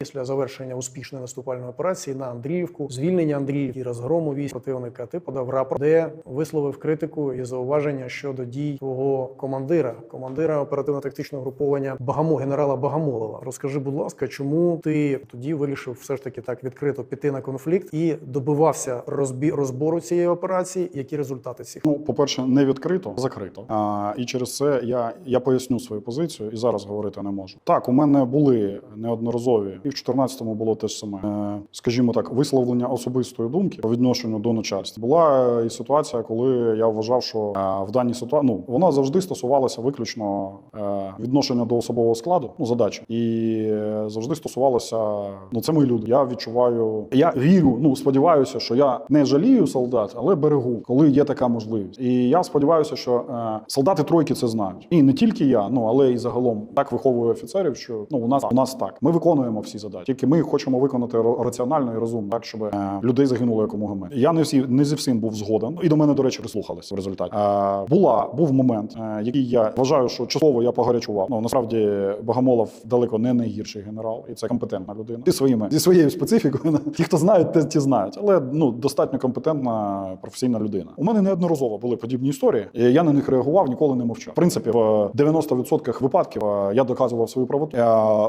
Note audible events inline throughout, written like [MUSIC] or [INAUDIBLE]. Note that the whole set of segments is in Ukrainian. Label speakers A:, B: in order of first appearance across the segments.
A: Після завершення успішної наступальної операції на Андріївку, звільнення Андріївки, розгрому військ противника, ти подав рапорт, де висловив критику і зауваження щодо дій твого командира, командира оперативно-тактичного груповання Багамо, генерала Багамолова. Розкажи, будь ласка, чому ти тоді вирішив все ж таки так відкрито піти на конфлікт і добивався розбі... розбору цієї операції? Які результати цих?
B: Ну, по-перше, не відкрито, закрито. А, і через це я, я поясню свою позицію і зараз говорити не можу. Так, у мене були неодноразові, і в 14-му було те ж саме, е, скажімо так, висловлення особистої думки по відношенню до начальства. Була е, і ситуація, коли я вважав, що е, в даній ситуації ну, вона завжди стосувалася виключно відношення до особового складу, ну задачі, і завжди стосувалася. Ну, це мої люди. Я відчуваю, я вірю, ну сподіваюся, що я не жалію солдат, але берегу, коли є така можливість. І я сподіваюся, що солдати тройки це знають. І не тільки я, ну але і загалом так виховую офіцерів, що ну у нас у нас так. Ми виконуємо всі задачі. Тільки ми хочемо виконати раціонально і розумно, так щоб е, людей загинуло якомога менше. Я не всі не зі всім був згоден. І до мене, до речі, прислухалися в результаті. Е, була був момент, е, який я вважаю, що частково я погарячував. Ну насправді Богомолов далеко не найгірший генерал, і це компетентна людина. Зі своїми зі своєю специфікою. [LAUGHS] Ті, хто знають, ті, ті знають. Але ну достатньо компетентна професійна людина. У мене неодноразово були подібні історії. І я на них реагував, ніколи не мовчав. В принципі, в 90% випадків я доказував свою правоту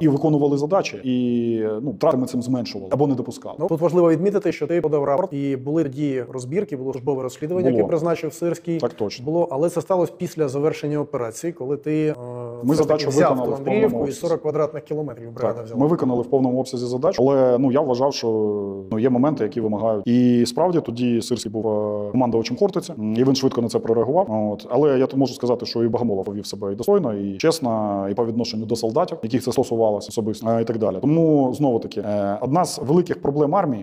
B: і виконували задачі, і ну втрати ми цим зменшували або не допускали.
A: Ну тут важливо відмітити, що ти подав рапорт, і були тоді розбірки, було службове розслідування,
B: Було.
A: яке призначив Сирський.
B: Так точно.
A: Було, але це сталося після завершення операції, коли ти е,
B: Ми задачу виконали в повному
A: і
B: обсязі.
A: 40 квадратних кілометрів
B: Так,
A: взяла.
B: ми виконали в повному обсязі задачу, але ну я вважав, що ну є моменти, які вимагають. І справді тоді Сирський був е, командувачем Хортиці, і він швидко на це прореагував. От але я тут можу сказати, що і Богомолов повів себе і достойно, і чесно, і по відношенню до солдатів, яких це стосувалося особисто, е, і так далі. Тому знову таки е, одна з великих проблем армії